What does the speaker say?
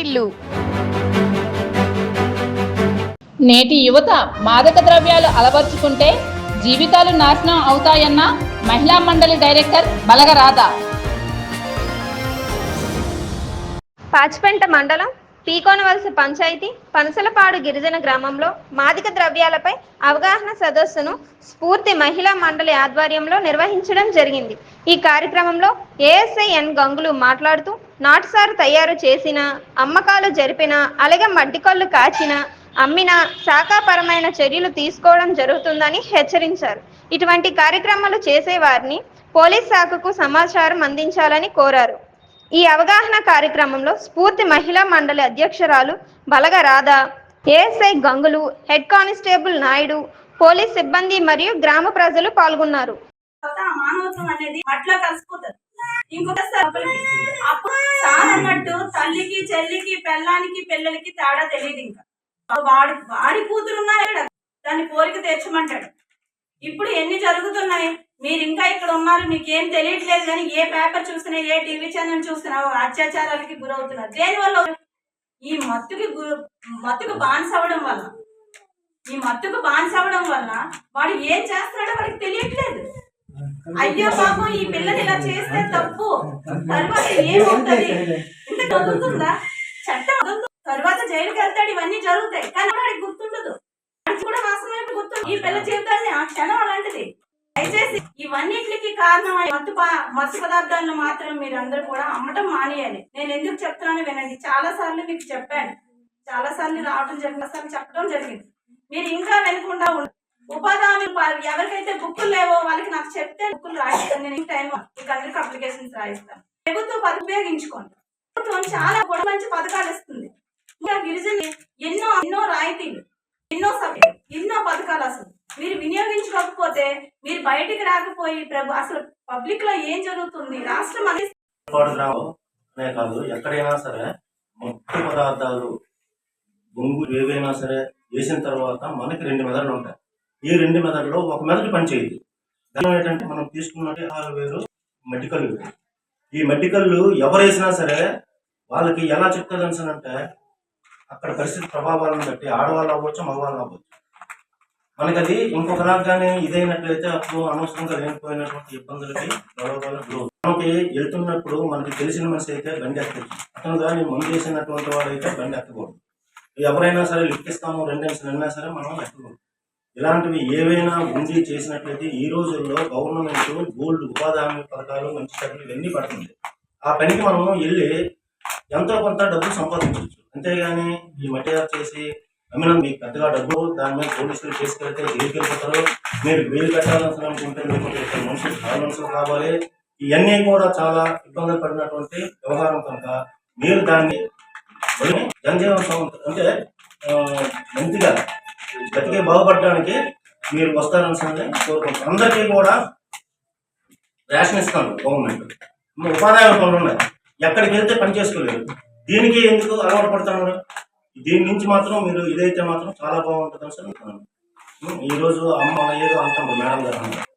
వాకిటిల్లు నేటి యువత మాదక ద్రవ్యాలు అలవర్చుకుంటే జీవితాలు నాశనం అవుతాయన్న మహిళా మండలి డైరెక్టర్ బలగరాధ. పాచిపెంట మండలం పీకోనవలస పంచాయతీ పనసలపాడు గిరిజన గ్రామంలో మాదిక ద్రవ్యాలపై అవగాహన సదస్సును స్ఫూర్తి మహిళా మండలి ఆధ్వర్యంలో నిర్వహించడం జరిగింది. ఈ కార్యక్రమంలో ఏఎస్ఐ ఎన్ గంగులు మాట్లాడుతూ నాటుసారు తయారు చేసిన అమ్మకాలు జరిపిన అలాగే మడ్డికళ్ళు కాచిన అమ్మిన శాఖాపరమైన చర్యలు తీసుకోవడం జరుగుతుందని హెచ్చరించారు. ఇటువంటి కార్యక్రమాలు చేసేవారిని పోలీస్ శాఖకు సమాచారం అందించాలని కోరారు. ఈ అవగాహన కార్యక్రమంలో స్ఫూర్తి మహిళా మండలి అధ్యక్షురాలు Balaga Radha ASI Gangulu head constable Naidu police సిబ్బంది మరియు గ్రామ ప్రజలు పాల్గొన్నారు. మానవత్వం అనేది కలిసిపోతుంది. అప్పుడు సార్ అన్నట్టు తల్లికి చెల్లికి పెళ్ళానికి పిల్లలకి తేడా తెలియదు ఇంకా. వాడి వాడి కూతురు ఉన్నాడు దాని కోరిక తీర్చమంటాడు. ఇప్పుడు ఎన్ని జరుగుతున్నాయి? మీరు ఇంకా ఇక్కడ ఉన్నారు మీకు ఏం తెలియట్లేదు కానీ ఏ పేపర్ చూసినా ఏ టీవీ ఛానల్ చూసినా అత్యాచారాలకి గురవుతున్నారు. దేనివల్ల? ఈ మత్తుకి గురు మత్తుకు బాన్స్ అవ్వడం వల్ల. ఈ మత్తుకు బాన్స్ అవ్వడం వల్ల వాడు ఏం చేస్తున్నాడో వాడికి తెలియట్లేదు. అయ్యో పాపం ఈ పిల్లలు ఇలా చేస్తే తప్పు. తర్వాత ఏమవుతుంది ఇంత వదులుతుందా చట్టం తర్వాత జైలుకి వెళ్తాడు ఇవన్నీ జరుగుతాయి. కానీ వాడికి గుర్తుండదు. కూడా మాసమే గుర్తు ఈ పిల్ల జీవితాన్ని ఆ క్షణం అలాంటిది. దయచేసి ఇవన్నిటికి కారణం మత్తు మత్తు పదార్థాలను మాత్రం మీరు అందరూ కూడా అమ్మటం మానేయాలి నేను ఎందుకు చెప్తున్నానో వినండి. చాలా సార్లు మీకు చెప్పాను. చాలా సార్లు రావడం జరిగిన చెప్పడం జరిగింది. మీరు ఇంకా వెనకుండా ఉండండి ఉపాధి ఎవరికైతే బుక్కులు లేవో వాళ్ళకి నాకు చెప్తే బుక్కులు రాయిస్తాను. నేను టైం మీకు అందరికి అప్లికేషన్స్ రాయిస్తాను. ప్రభుత్వం పథకం ఉపయోగించుకోండి. ప్రభుత్వం చాలా కూడా మంచి పథకాలు ఇస్తుంది. ఇంకా గిరిజన ఎన్నో ఎన్నో రాయితీలు ఎన్నో సభ్యులు ఎన్నో పథకాలు అసలు. మీరు వినియోగించుకోకపోతే మీరు బయటికి రాకపోయి ప్రభు అసలు పబ్లిక్లో ఏం జరుగుతుంది? రాష్ట్రం అనేది రావు అనే కాదు ఎక్కడైనా సరే ముఖ్య పదార్థాలు బొంగు ఏవైనా సరే వేసిన తర్వాత మనకి రెండు మెదడులు ఉంటాయి. ఈ రెండు మెదడులో ఒక మెదడు పనిచేయదు. దాని ఏంటంటే మనం తీసుకున్నట్టు ఆరు వేరు మెడికల్. ఈ మెడికల్లు ఎవరు వేసినా సరే వాళ్ళకి ఎలా చెప్తుంది అంటే అక్కడ పరిస్థితి ప్రభావాలను బట్టి ఆడవాళ్ళు అవ్వచ్చు మగవాళ్ళు అవ్వచ్చు. మనకి అది ఇంకొక ఇంకొకలాగానే ఇదైనట్లయితే అప్పుడు అనవసరంగా లేనిపోయినటువంటి ఇబ్బందులకి ప్రలోభాలకు మనకి వెళ్తున్నప్పుడు మనకి తెలిసిన మనిషి అయితే బండి ఎక్కచ్చు అతను కానీ మందు చేసినటువంటి వాడైతే బండి ఎక్కకూడదు ఎవరైనా సరే లెక్కిస్తాము ఇస్తాము రెండు నిమిషాలు అయినా సరే మనం ఎక్కకూడదు ఇలాంటివి ఏవైనా ఉంది చేసినట్లయితే ఈ రోజుల్లో గవర్నమెంట్ గోల్డ్ ఉపాధి హామీ పథకాలు మంచి చర్యలు ఇవన్నీ పడుతుంది. ఆ పనికి మనము వెళ్ళి ఎంతో కొంత డబ్బు సంపాదించవచ్చు. అంతేగాని ఈ మట్టి చేసి అమ్మిన మీకు పెద్దగా డబ్బు దాని మీద పోలీసులు తీసుకెళ్తే జైలుకి వెళ్ళిపోతారు. మీరు బెయిల్ కట్టాలని అనుకుంటే మీకు మనుషులు చాలా మనుషులు కావాలి. ఇవన్నీ కూడా చాలా ఇబ్బందులు పడినటువంటి వ్యవహారం కనుక మీరు దాన్ని జనజీవన సం- అంటే మంచిగా బతికే బాగుపడడానికి మీరు వస్తారని కోరుకుంటున్నాను. అందరికీ కూడా రేషన్ ఇస్తాను గవర్నమెంట్. ఉపాధి పనులు ఉన్నాయి ఎక్కడికి వెళ్తే పని చేసుకోలేదు దీనికి ఎందుకు అలవాటు పడుతున్నారు? దీని నుంచి మాత్రం మీరు ఇదైతే మాత్రం చాలా బాగుంటుంది అని అనుకున్నాను ఈ అమ్మ ఏదో అంటాం మేడం గారు